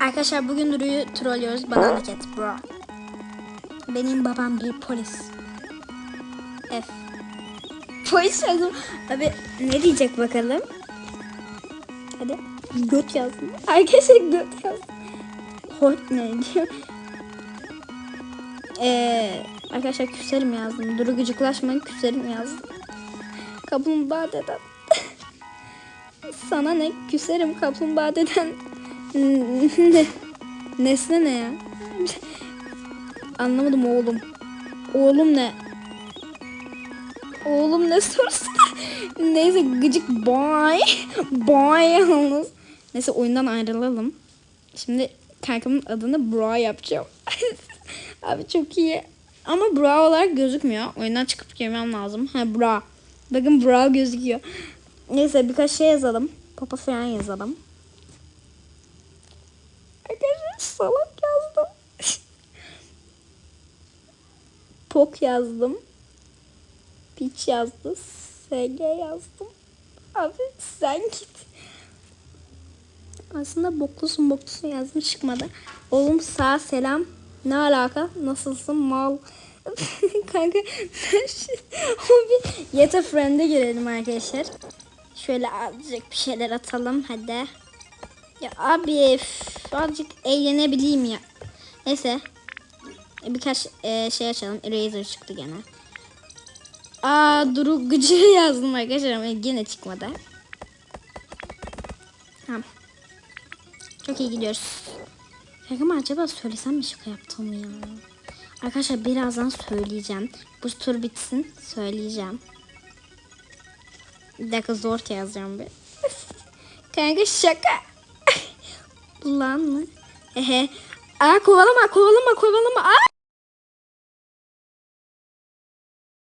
Arkadaşlar bugün Duru'yu trollüyoruz. Bana hareket bro. Benim babam bir polis. F. Polis yazdım. Abi ne diyecek bakalım? Hadi. Göt yazdım. Arkadaşlar göt yazdım. Hot ne diyor? Ee, arkadaşlar küserim yazdım. Duru gıcıklaşmayın küserim yazdım. Kaplumbağa deden. Sana ne küserim kaplumbağa deden. Ne? Nesne ne ya? Anlamadım oğlum. Oğlum ne? Oğlum ne sorusu? Neyse gıcık boy. Boy yalnız. Neyse oyundan ayrılalım. Şimdi kankamın adını Bra yapacağım. Abi çok iyi. Ama Bra olarak gözükmüyor. Oyundan çıkıp girmem lazım. Ha Bra. Bakın Bra gözüküyor. Neyse birkaç şey yazalım. Papa falan yazalım. Salak yazdım. Pok yazdım. Piç yazdı. SG yazdım. Abi sen git. Aslında boklusun boklusun yazdım çıkmadı. Oğlum sağ selam. Ne alaka? Nasılsın mal? Kanka bir Yeta Friend'e girelim arkadaşlar. Şöyle azıcık bir şeyler atalım hadi. Ya abi azıcık eğlenebileyim ya. Neyse. Birkaç e, şey açalım. Eraser çıktı gene. Aa Duru Gıcı yazdım arkadaşlar ama yine çıkmadı. Tamam. Çok iyi gidiyoruz. Kanka acaba söylesem mi şaka yaptığımı ya? Arkadaşlar birazdan söyleyeceğim. Bu tur bitsin söyleyeceğim. Bir dakika zor yazacağım bir. Kanka şaka. Lan mı? Ehe. Aa kovalama kovalama kovalama.